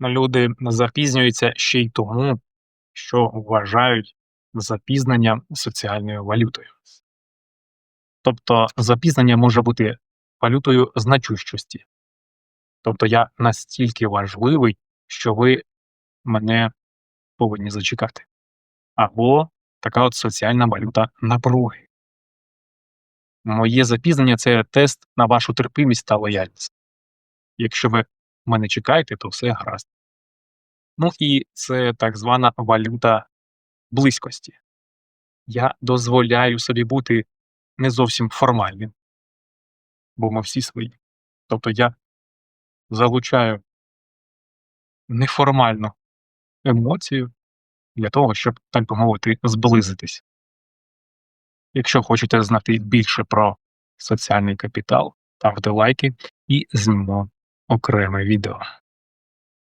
Люди запізнюються ще й тому, що вважають запізнення соціальною валютою. Тобто запізнення може бути валютою значущості. Тобто я настільки важливий, що ви мене повинні зачекати. Або така от соціальна валюта напруги. Моє запізнення це тест на вашу терпимість та лояльність. Якщо ви мене чекаєте, то все гаразд. Ну і це так звана валюта близькості. Я дозволяю собі бути не зовсім формальним, бо ми всі свої. Тобто я залучаю неформальну емоцію для того, щоб, так би мовити, зблизитись. Якщо хочете знати більше про соціальний капітал, ставте лайки і знімемо окреме відео.